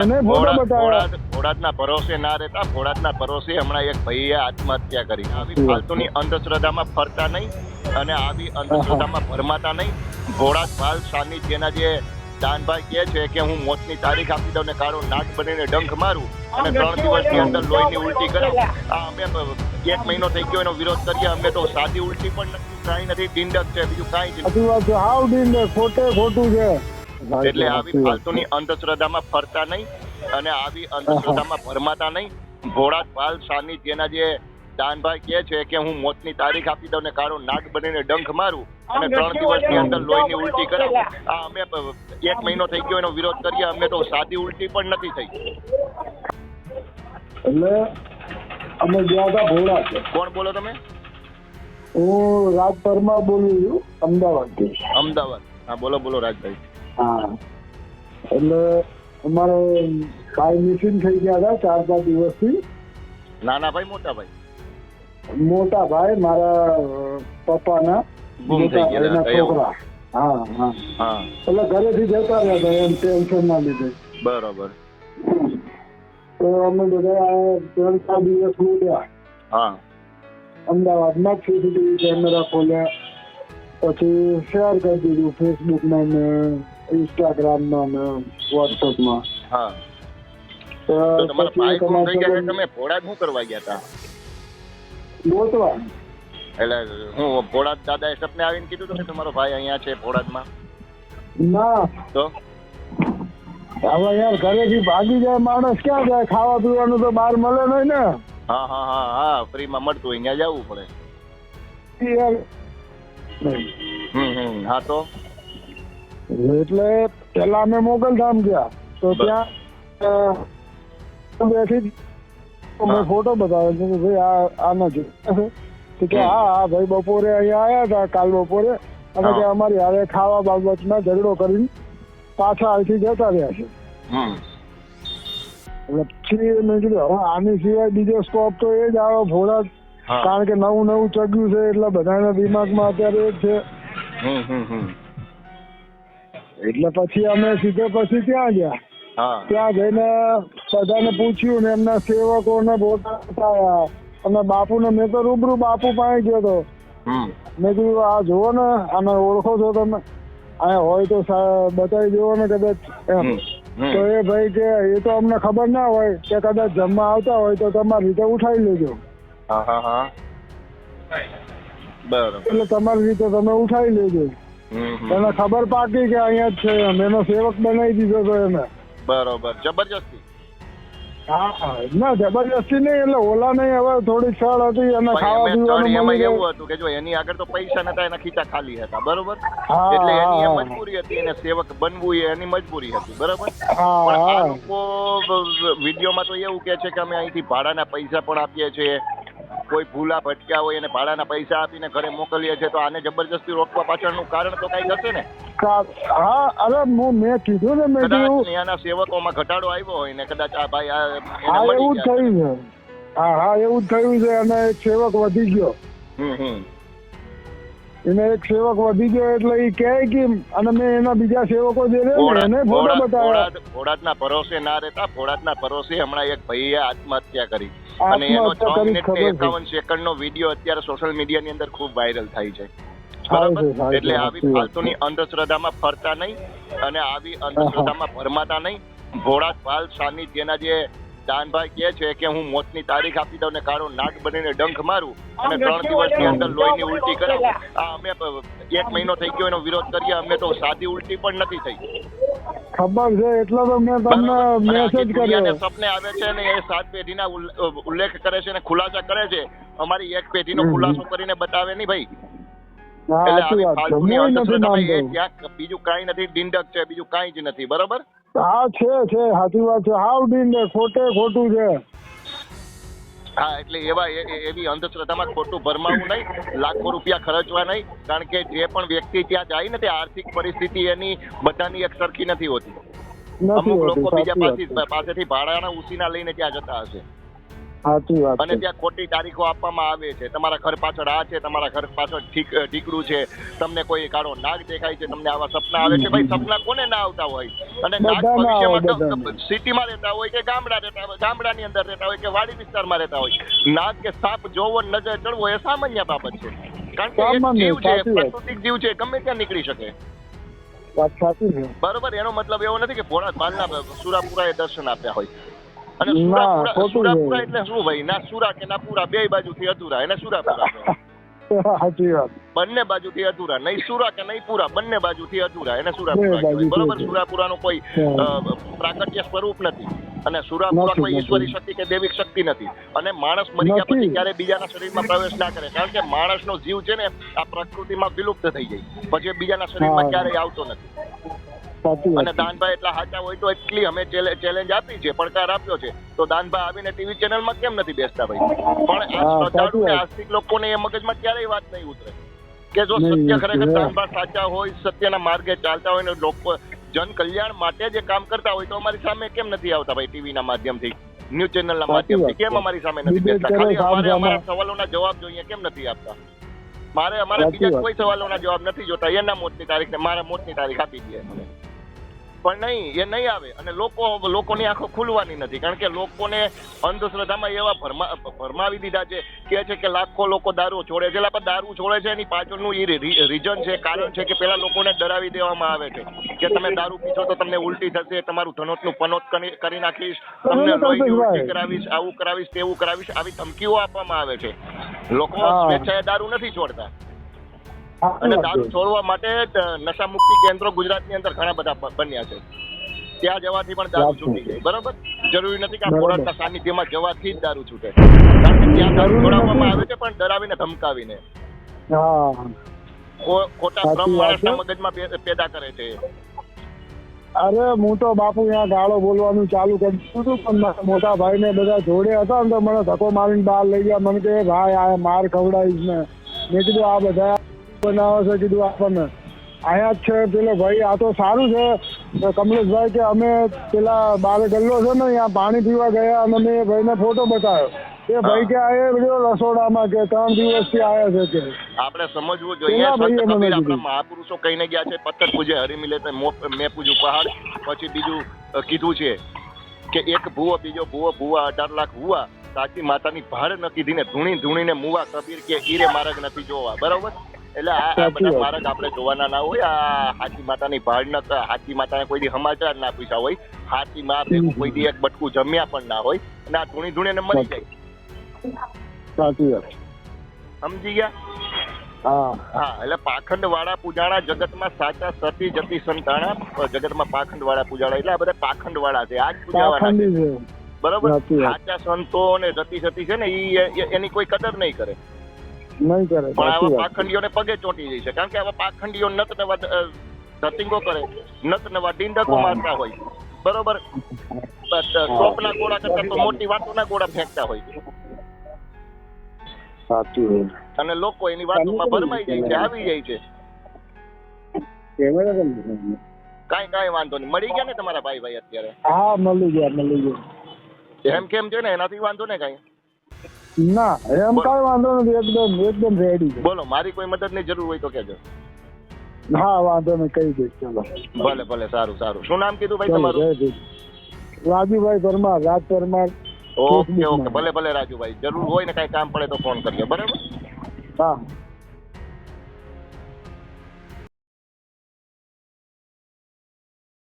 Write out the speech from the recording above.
અને ફોટો ભોળા- બતાવ્યા ભોળાદ- ભોળાદના ભરોસે ના રહેતા ભોળાદના ભરોસે હમણાં એક ભાઈએ આત્મહત્યા કરી. આવી ફાલતુની અંધશ્રદ્ધામાં ફરતા નહીં અને આવી અંધશ્રદ્ધામાં ભરમાતા નહીં. ભોળાદ ભાલ સાનિધ્યના જે દાનભાઈ કહે છે કે હું મોતની તારીખ આપી દઉં ને કાળો નાક બનીને ડંખ મારું અને ત્રણ દિવસની અંદર લોહીની ઉલટી કરાવું આ અમે એક મહિનો થઈ ગયો એનો વિરોધ કરીએ અમે તો સાદી ઉલટી પણ નથી કાંઈ નથી ડીંડક છે બીજું કાંઈ નથી ખોટે ખોટું છે. એટલે આવી ફાલતુની અંધશ્રદ્ધામાં ફરતા નહીં અને આવી અંધશ્રદ્ધામાં ભરમાતા નહીં. ભોળાત પાલ સાનિધ્યના જે દાનભાઈ કહે છે કે હું મોતની તારીખ આપી દઉં ને કાળો નાગ બનીને ડંખ મારું અને ત્રણ દિવસની અંદર લોહીની ઉલટી કરાવું. આ અમે એક મહિનો થઈ ગયો એનો વિરોધ કરીએ અમે તો સાદી ઉલટી પણ નથી થઈ. એટલે અમે ગયા હતા ભોળા છે. કોણ બોલો તમે? હું રાજ પરમાર બોલું છું અમદાવાદથી. અમદાવાદ. હા બોલો બોલો રાજભાઈ. હા. એટલે અમારે ભાઈ મિસિંગ થઈ ગયા હતા ચાર પાંચ દિવસથી. નાના ભાઈ મોટા ભાઈ. મોટા ભાઈ મારા પપ્પાના. મોટા ભાઈના છોકરા. હા હા. હા. એટલે ઘરેથી જતા રહ્યા એમ ટેન્શન ના લીધે. બરોબર. તો અમે બધા ત્રણ ચાર દિવસ મળ્યા હા. અમદાવાદમાં સીસીટીવી કેમેરા ખોલ્યા. પછી શેર કરી દીધું ફેસબુકમાં ને ઇન્સ્ટાગ્રામમાં ને વોટ્સઅપમાં હા. તો તમારા ભાઈ ગુમ થઈ ગયા તમે ભોળા શું કરવા ગયા હતા ગોતવા? એટલે હું ભોળાદ દાદાએ સપને આવીને કીધું હતું કે તમારો ભાઈ અહીંયા છે ભોળાદમાં ના. તો? હવે યાર ઘરેથી ભાગી જાય માણસ ક્યાં જાય? ખાવા પીવાનું તો બહાર મળે નહીં ને. હા હા હા હા ફ્રીમાં મળતું હોય ત્યાં જવું પડે. હમ હમ હા તો? એટલે પેલા અમે મોગલધામ ગયા. તો ત્યાં બેઠી મેં ફોટો બતાવ્યો. છે કે ભાઈ આ આ નથી તો કે હા હા ભાઈ બપોરે અહીંયા આવ્યા હતા કાલ બપોરે. અને. કે અમારી હારે ખાવા બાબતમાં ઝઘડો કરી પાછા અહીંથી જતા રહ્યા છે એટલે પછી મેં કીધું હવે આની સિવાય બીજો સ્કોપ તો એ જ આવ્યો ભોળા. કારણ કે નવું નવું ચગ્યું છે એટલે બધાના દિમાગમાં અત્યારે એ જ છે. એટલે પછી અમે સીધે પછી ત્યાં ગયા. ત્યાં જઈને બધાને પૂછ્યું ને એમના સેવકોને ફોટા બતાવ્યા અને બાપુને મેં તો રૂબરૂ બાપુ પાસે ગયો હતો મેં કીધું આ જુઓ ને આને ઓળખો છો તમે. અહીંયા હોય તો બતાવી જુઓ ને કદાચ. એમ. તો એ ભાઈ કે એ તો અમને ખબર ના હોય કે કદાચ જમવા આવતા હોય તો તમારી રીતે ઉઠાવી લેજો. એટલે તમારી રીતે તમે ઉઠાવી લેજો. એને ખબર પાકી કે અહીંયા જ છે એમ. એનો સેવક બનાવી દીધો તો એને. બરોબર. જબરજસ્તી? હા ના જબરજસ્તી નહીં એટલે ઓલા નહીં હવે થોડી સળ હતી અને ખાવા પીવાનું એમાં એવું હતું કે જો એની આગળ તો પૈસા નતા એના ખીચા ખાલી હતા. બરોબર? એટલે એની એ મજબૂરી હતી એને સેવક બનવું એ એની મજબૂરી હતી. બરોબર? પણ આ લોકો વિડીયોમાં તો એવું કે છે કે અમે અહીંથી ભાડાના પૈસા પણ આપીએ છીએ. કોઈ ભૂલા ભટક્યા હોય અને ભાડાના પૈસા આપીને ઘરે મોકલીએ છીએ તો આને જબરજસ્તી રોકવા પાછળનું કારણ તો કઈ હશે ને? હા અરે હું મેં કીધું ને મેં કીધું એના સેવકોમાં ઘટાડો આવ્યો હોય ને કદાચ આ ભાઈ આ એવું થયું છે. હા હા એવું થયું છે. અને એક સેવક વધી ગયો. એને એક સેવક વધી ગયો એટલે એ કહે કે અને મેં એના બીજા સેવકો જે ભોળા- એને ફોટો બતાવ્યા. ભોળાતના ભરોસે ના રહેતા ભોળાતના ભરોસે હમણાં એક ભાઈએ આત્મહત્યા કરી. અને એનો છ મિનિટ ને એકાવન સેકન્ડ નો વીડિયો અત્યારે સોશિયલ મીડિયા ની અંદર ખૂબ વાયરલ થાય છે. બરાબર? એટલે આવી ફાલતુની અંધશ્રદ્ધામાં ફરતા નહીં અને આવી અંધશ્રદ્ધામાં ભરમાતા નહીં. ભોળાત ભાલ સાનિધ્યના જે દાનભાઈ કહે છે કે હું મોતની તારીખ આપી દઉં ને કાળો નાગ બનીને ડંખ મારું અને ત્રણ દિવસની અંદર લોહીની ઉલટી કરાવું. આ અમે એક મહિનો થઈ ગયો એનો વિરોધ કરીએ અમે તો સાદી ઉલટી પણ નથી થઈ. ખબર છે એટલે તો મેં તમને મેસેજ કર્યો. સપને આવે છે ને એ સાત પેઢીના ના ઉલ્લેખ કરે છે અને ખુલાસા કરે છે અમારી એક પેઢીનો નો ખુલાસો કરીને બતાવે નહીં ભાઈ. એટલે આવી ફાલતુની બીજું કાંઈ નથી દિંડક છે બીજું કાંઈ જ નથી. બરોબર? હા છે છે સાચી વાત છે. હાવ ડીંડે ખોટે ખોટું છે. હા એટલે એવા એવી અંધશ્રદ્ધામાં ખોટું ભરમાવું નહીં લાખો રૂપિયા ખર્ચવા નહીં કારણ કે જે પણ વ્યક્તિ ત્યાં જાય ને તે આર્થિક પરિસ્થિતિ એની બધાની એક સરખી નથી હોતી. અમુક લોકો બીજા પાસેથી ભાડાના ઉસીના લઈને ત્યાં જતા હશે. સાચી વાત અને ત્યાં ખોટી તારીખો આપવામાં આવે છે. તમારા ઘર પાછળ આ છે તમારા ઘર પાછળ ઠીક ઢીકડું છે. તમને કોઈ કાળો નાગ દેખાય છે તમને આવા સપના આવે છે. ભાઈ સપના કોને ના આવતા હોય? અને નાગ ભવિષ્યમાં સિટીમાં રહેતા હોય કે ગામડા રહેતા હોય ગામડાની અંદર રહેતા હોય કે વાડી વિસ્તારમાં રહેતા હોય નાગ કે સાપ જોવો નજર ચડવો એ સામાન્ય બાબત છે. કારણ કે જીવ છે પ્રાકૃતિક જીવ છે ગમે ત્યાં નીકળી શકે. બરોબર એનો મતલબ એવો નથી કે ભોળા ભાલના સુરાપુરાએ દર્શન આપ્યા હોય. અને સુરાપુરા સુરાપુરા એટલે શું ભાઈ? ના સુરા કે ના પુરા બે બાજુથી અધૂરા. એને સુરાપુરા સાચી વાત. બંને બાજુથી અધૂરા. નહીં સુરા કે નહીં પૂરા બંને બાજુથી અધૂરા. એને સુરાપુરા બરોબર. સુરાપુરાનું કોઈ પ્રાકટ્ય સ્વરૂપ નથી. અને સુરાપુરા કોઈ ઈશ્વરી શક્તિ કે દૈવિક શક્તિ નથી. અને માણસ મરી ગયા પછી ક્યારે બીજાના શરીરમાં પ્રવેશ ના કરે. કારણ કે માણસનો જીવ છે ને આ પ્રકૃતિમાં વિલુપ્ત થઈ જાય. પછી બીજાના શરીરમાં. ક્યારેય આવતો નથી. અને દાનભાઈ એટલા સાચા હોય તો એટલી અમે ચેલેન્જ આપી છે પડકાર આપ્યો છે. તો દાનભાઈ આવીને ટીવી ચેનલમાં કેમ નથી બેસતા ભાઈ? પણ શ્રદ્ધાળુ ને આસ્તિક લોકોને એ મગજમાં ક્યારેય વાત નહીં ઉતરે. કે જો સત્ય ખરેખર દાનભાઈ સાચા હોય સત્યના માર્ગે ચાલતા હોય ને લોકો જન કલ્યાણ માટે જે કામ કરતા હોય તો અમારી સામે કેમ નથી આવતા ભાઈ ટીવીના માધ્યમથી? ન્યૂઝ ચેનલના ના માધ્યમથી કેમ અમારી સામે નથી બેસતા? ખાલી અમારે અમારા. સવાલોના જવાબ જોઈએ કેમ નથી આપતા? મારે અમારા બીજા. કોઈ સવાલોના જવાબ નથી જોતા. એના મોતની તારીખ ને મારા મોતની તારીખ આપી દે. મને પણ નહીં એ નહીં આવે. અને લોકો લોકોની આંખો ખુલવાની નથી. કારણ કે લોકોને અંધશ્રદ્ધામાં એવા ભરમા ભરમાવી દીધા છે કે છે કે લાખો લોકો દારૂ છોડે છે. એટલે આપણે દારૂ છોડે છે એની પાછળનું એ રીઝન છે કારણ છે કે પેલા લોકોને ડરાવી દેવામાં આવે છે કે તમે દારૂ પીશો તો તમને ઉલટી થશે તમારું ધનોતનું પનોત કરી નાખીશ તમને લોહીની ઉલટી કરાવીશ આવું કરાવીશ તેવું કરાવીશ આવી ધમકીઓ આપવામાં આવે છે. લોકો સ્વેચ્છાએ દારૂ નથી છોડતા. અને દારૂ છોડવા માટે નશા મુક્તિ કેન્દ્રો ગુજરાતની અંદર ઘણા બધા બન્યા છે. ત્યાં જવાથી પણ દારૂ છૂટી જાય બરોબર? જરૂરી નથી કે આ. ખોરાકના સાનિધ્યમાં જવાથી જ દારૂ છૂટે. કારણ કે ત્યાં દારૂ છોડાવવામાં આવે છે પણ ડરાવીને ધમકાવીને. ખોટા વાત માણસના મગજમાં પેદા કરે છે. અરે હું તો બાપુ ત્યાં ગાળો બોલવાનું ચાલુ કરી દીધું હતું પણ મારા મોટા ભાઈ ને બધા જોડે હતા ને તો મને ધક્કો મારીને બહાર લઈ ગયા. મને કે ભાઈ આ માર ખવડાવીશ ને. મેં કીધું આ બધા બનાવે છે કીધું આપણને. અહીંયા જ છે પેલો ભાઈ આ તો સારું છે. કમલેશભાઈ કે અમે પેલા બારે ગલ્લો છે ને ત્યાં પાણી પીવા ગયા અને મેં એ ભાઈને ફોટો બતાવ્યો. એ ભાઈ કે આ એ બધો રસોડામાં કે ત્રણ દિવસથી આવ્યા છે કે આપણે સમજવું જોઈએ. આપણા મહાપુરુષો કહીને ગયા છે પથ્થર પૂજે હરી મિલે મેં પૂજું પહાડ. પછી બીજું કીધું છે કે એક ભૂવો બીજો ભૂવો ભૂવા અઢાર લાખ ભૂવા સાચી માતાની ભાડ ન કીધીને ધૂણી ધૂણીને મુવા કબીર કે ઈરે માર્ગ નથી જોવા. બરોબર? એટલે આ બધા. માર્ગ આપણે જોવાના ના હોય. આ હાથી માતાની ભાડ ન હાથી માતાને કોઈ દી સમાચાર ના પૂછ્યા હોય. હાથી માં ભેગું કોઈ દી એક બટકું જમ્યા પણ ના હોય. અને આ ધૂણી ધૂણીને મરી જાય. સાચી વાત. સમજી ગયા? હા. હા એટલે પાખંડ વાળા પૂજાણા જગતમાં સાચા સતી જતી સંતાણા જગતમાં પાખંડ વાળા પૂજાણા. એટલે આ બધા પાખંડ વાળા છે. આ જ પૂજાવાળા છે. બરોબર? સાચી સંતો અને જતી સતી છે ને એ- એની કોઈ કદર નહીં કરે. નહીં કરે પણ આવા. પાખંડીઓને પગે ચોંટી જાય છે. કારણ કે આવા પાખંડીઓ નત નવા ધતિંગો કરે. નત નવા ડીંડકો મારતા હોય. બરોબર? ટોપના ગોળા કરતા તો મોટી વાતોના ગોળા ફેંકતા હોય સાચું અને લોકો એની વાતોમાં ભરમાઈ જાય છે આવી જાય છે? કાંઈ કાંઈ વાંધો નહીં. મળી ગયા ને તમારા ભાઈ ભાઈ અત્યારે? હા મળી ગયા મળી ગયા. એમ કેમ છે ને? એનાથી વાંધો ને કાંઈ? ના એમ કઈ વાંધો નથી એકદમ એકદમ રેડી છે. બોલો મારી કોઈ મદદની જરૂર હોય તો કહેજો. હા વાંધો નહીં કહી દઈશ ચલો. ભલે ભલે સારું સારું. શું નામ કીધું ભાઈ તમારું? રાજુભાઈ પરમાર રાજ પરમાર. ઓકે ઓકે ભલે ભલે રાજુભાઈ. જરૂર હોય ને કાંઈ કામ પડે તો ફોન કરજો બરાબર? હા.